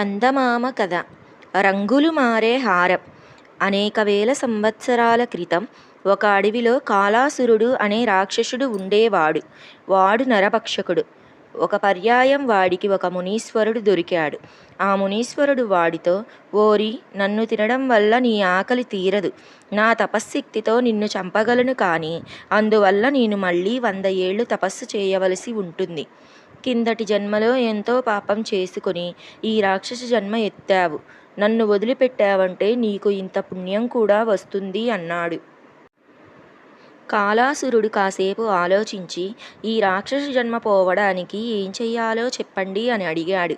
చందమామ కథ. రంగులు మారే హారం. అనేక వేల సంవత్సరాల క్రితం ఒక అడవిలో కాలాసురుడు అనే రాక్షసుడు ఉండేవాడు. వాడు నరభక్షకుడు. ఒక పర్యాయం వాడికి ఒక మునీశ్వరుడు దొరికాడు. ఆ మునీశ్వరుడు వాడితో ఓరి నన్ను తినడం వల్ల నీ ఆకలి తీరదు. నా తపశ్శక్తితో నిన్ను చంపగలను కానీ అందువల్ల నేను మళ్ళీ వంద ఏళ్ళు తపస్సు చేయవలసి ఉంటుంది. కిందటి జన్మలో ఎంతో పాపం చేసుకొని ఈ రాక్షస జన్మ ఎత్తావు. నన్ను వదిలిపెట్టావంటే నీకు ఇంత పుణ్యం కూడా వస్తుంది అన్నాడు. కాలాసురుడు కాసేపు ఆలోచించి ఈ రాక్షస జన్మ పోవడానికి ఏం చెయ్యాలో చెప్పండి అని అడిగాడు.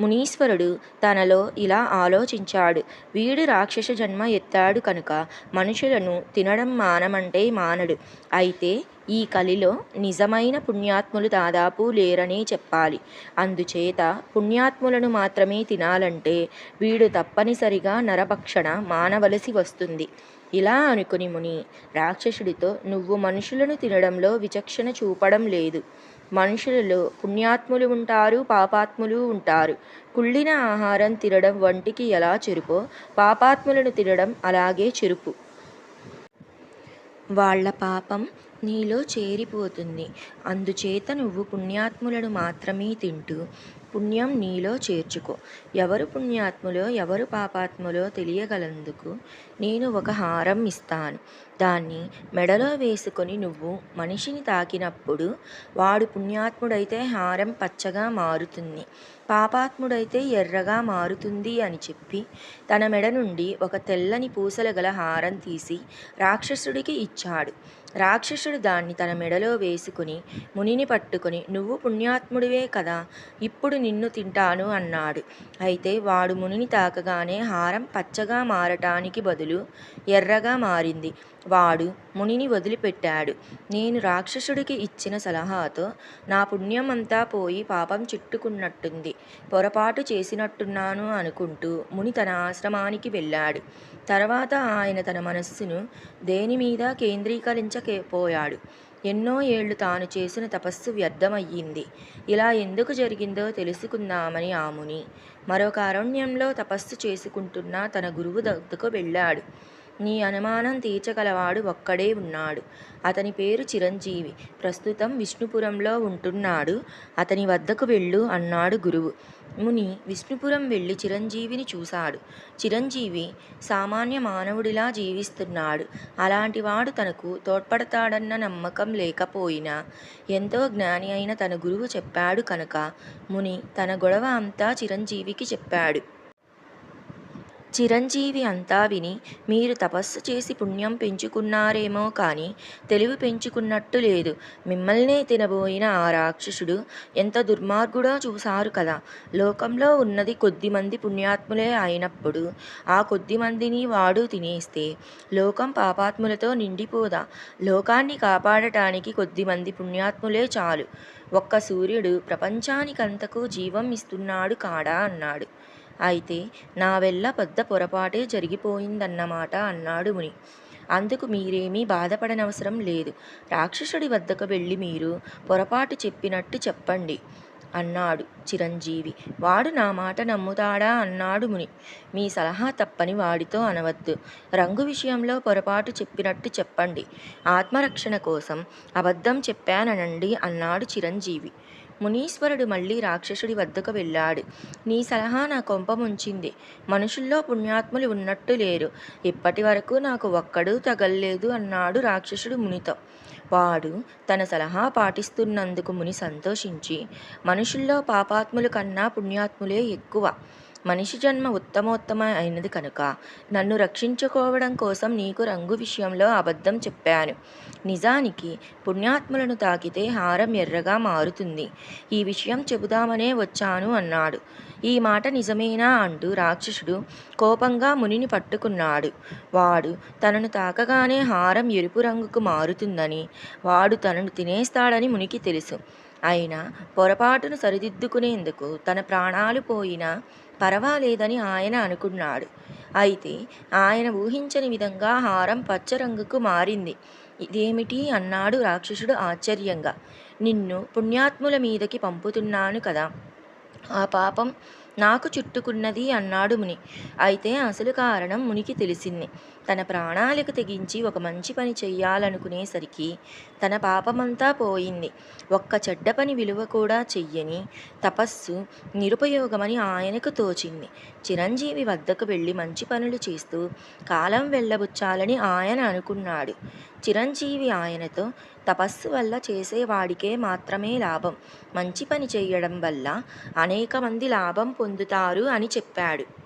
మునీశ్వరుడు తనలో ఇలా ఆలోచించాడు. వీడు రాక్షస జన్మ ఎత్తాడు కనుక మనుషులను తినడం మానమంటే మానడు. అయితే ఈ కలిలో నిజమైన పుణ్యాత్ములు దాదాపు లేరనే చెప్పాలి. అందుచేత పుణ్యాత్ములను మాత్రమే తినాలంటే వీడు తప్పనిసరిగా నరభక్షణ మానవలసి వస్తుంది. ఇలా అనుకుని ముని రాక్షసుడితో నువ్వు మనుషులను తినడంలో విచక్షణ చూపడం లేదు. మనుషులలో పుణ్యాత్ములు ఉంటారు పాపాత్ములు ఉంటారు. కుళ్ళిన ఆహారం తినడం వంటికి ఎలా చెరుపో పాపాత్ములను తినడం అలాగే చెరుపు. వాళ్ళ పాపం నీలో చేరిపోతుంది. అందుచేత నువ్వు పుణ్యాత్ములను మాత్రమే తింటూ. పుణ్యం నీలో చేర్చుకో. ఎవరు పుణ్యాత్ములో ఎవరు పాపాత్ములో తెలియగలందుకు నేను ఒక హారం ఇస్తాను. దాన్ని మెడలో వేసుకొని నువ్వు మనిషిని తాకినప్పుడు వాడు పుణ్యాత్ముడైతే హారం పచ్చగా మారుతుంది. పాపాత్ముడైతే ఎర్రగా మారుతుంది అని చెప్పి తన మెడ నుండి ఒక తెల్లని పూసల గల హారం తీసి రాక్షసుడికి ఇచ్చాడు. రాక్షసుడు దాన్ని తన మెడలో వేసుకుని మునిని పట్టుకుని నువ్వు పుణ్యాత్ముడివే కదా ఇప్పుడు నిన్ను తింటాను అన్నాడు. అయితే వాడు మునిని తాకగానే హారం పచ్చగా మారటానికి బదులు ఎర్రగా మారింది. వాడు మునిని వదిలిపెట్టాడు. నేను రాక్షసుడికి ఇచ్చిన సలహాతో నా పుణ్యం అంతా పోయి పాపం చుట్టుకున్నట్టుంది. పొరపాటు చేసినట్టున్నాను అనుకుంటూ ముని తన ఆశ్రమానికి వెళ్ళాడు. తర్వాత ఆయన తన మనస్సును దేని మీద కేంద్రీకరించ పోయాడు. ఎన్నో ఏళ్ళు తాను చేసిన తపస్సు వ్యర్థమయ్యింది. ఇలా ఎందుకు జరిగిందో తెలుసుకుందామని ఆముని మరొక అరణ్యంలో తపస్సు చేసుకుంటున్న తన గురువు దగ్గరకు వెళ్ళాడు. నీ అనుమానం తీర్చగలవాడు ఒక్కడే ఉన్నాడు. అతని పేరు చిరంజీవి. ప్రస్తుతం విష్ణుపురంలో ఉంటున్నాడు. అతని వద్దకు వెళ్ళు అన్నాడు గురువు. ముని విష్ణుపురం వెళ్ళి చిరంజీవిని చూశాడు. చిరంజీవి సామాన్య మానవుడిలా జీవిస్తున్నాడు. అలాంటివాడు తనకు తోడ్పడతాడన్న నమ్మకం లేకపోయినా ఎంతో జ్ఞాని అయిన తన గురువు చెప్పాడు కనుక. ముని తన గొడవ అంతా చిరంజీవికి చెప్పాడు. చిరంజీవి అంతా విని మీరు తపస్సు చేసి పుణ్యం పెంచుకున్నారేమో కానీ తెలివి పెంచుకున్నట్టు లేదు. మిమ్మల్నే తినబోయిన ఆ రాక్షసుడు ఎంత దుర్మార్గుడో చూశారు కదా. లోకంలో ఉన్నది కొద్దిమంది పుణ్యాత్ములే అయినప్పుడు ఆ కొద్దిమందిని వాడు తినేస్తే లోకం పాపాత్ములతో నిండిపోదా? లోకాన్ని కాపాడటానికి కొద్దిమంది పుణ్యాత్ములే చాలు. ఒక్క సూర్యుడు ప్రపంచానికంతకు జీవం ఇస్తున్నాడు కాడా? అన్నాడు. అయితే నా వల్ల పెద్ద పొరపాటే జరిగిపోయిందన్నమాట అన్నాడు ముని. అందుకు మీరేమీ బాధపడనవసరం లేదు. రాక్షసుడి వద్దకు వెళ్ళి మీరు పొరపాటు చెప్పినట్టు చెప్పండి అన్నాడు చిరంజీవి. వాడు నా మాట నమ్ముతాడా అన్నాడు ముని. మీ సలహా తప్పని వాడితో అనవద్దు. రంగు విషయంలో పొరపాటు చెప్పినట్టు చెప్పండి. ఆత్మరక్షణ కోసం అబద్ధం చెప్పాననండి అన్నాడు చిరంజీవి. మునీశ్వరుడు మళ్ళీ రాక్షసుడి వద్దకు వెళ్ళాడు. నీ సలహా నా కొంప ముంచింది. మనుషుల్లో పుణ్యాత్ములు ఉన్నట్టు లేరు. ఇప్పటి వరకు నాకు ఒక్కడూ తగల్లేదు అన్నాడు రాక్షసుడు మునితో. వాడు తన సలహా పాటిస్తున్నందుకు ముని సంతోషించి మనుషుల్లో పాపాత్ముల కన్నా పుణ్యాత్ములే ఎక్కువ. మనిషి జన్మ ఉత్తమోత్తమ అయినది కనుక. నన్ను రక్షించుకోవడం కోసం నీకు రంగు విషయంలో అబద్ధం చెప్పాను. నిజానికి పుణ్యాత్ములను తాకితే హారం ఎర్రగా మారుతుంది. ఈ విషయం చెబుదామనే వచ్చాను అన్నాడు. ఈ మాట నిజమేనా అంటూ రాక్షసుడు కోపంగా మునిని పట్టుకున్నాడు. వాడు తనను తాకగానే హారం ఎరుపు రంగుకు మారుతుందని వాడు తనను తినేస్తాడని మునికి తెలుసు. అయినా పొరపాటును సరిదిద్దుకునేందుకు తన ప్రాణాలు పోయినా పర్వాలేదని ఆయన అనుకున్నాడు. అయితే ఆయన ఊహించని విధంగా హారం పచ్చ రంగుకు మారింది. ఇదేమిటి? అన్నాడు రాక్షసుడు ఆశ్చర్యంగా. నిన్ను పుణ్యాత్ముల మీదకి పంపుతున్నాను కదా. ఆ పాపం నాకు చుట్టుకున్నది అన్నాడు ముని. అయితే అసలు కారణం మునికి తెలిసింది. తన ప్రాణాలకు తెగించి ఒక మంచి పని చెయ్యాలనుకునేసరికి తన పాపమంతా పోయింది. ఒక్క చెడ్డ పని విలువ కూడా చెయ్యని తపస్సు నిరుపయోగమని ఆయనకు తోచింది. చిరంజీవి వద్దకు వెళ్ళి మంచి పనులు చేస్తూ కాలం వెళ్ళబుచ్చాలని ఆయన అనుకున్నాడు. చిరంజీవి ఆయనతో తపస్సు వల్ల చేసేవాడికే మాత్రమే లాభం. మంచి పని చేయడం వల్ల అనేక మంది లాభం పొందుతారు అని చెప్పాడు.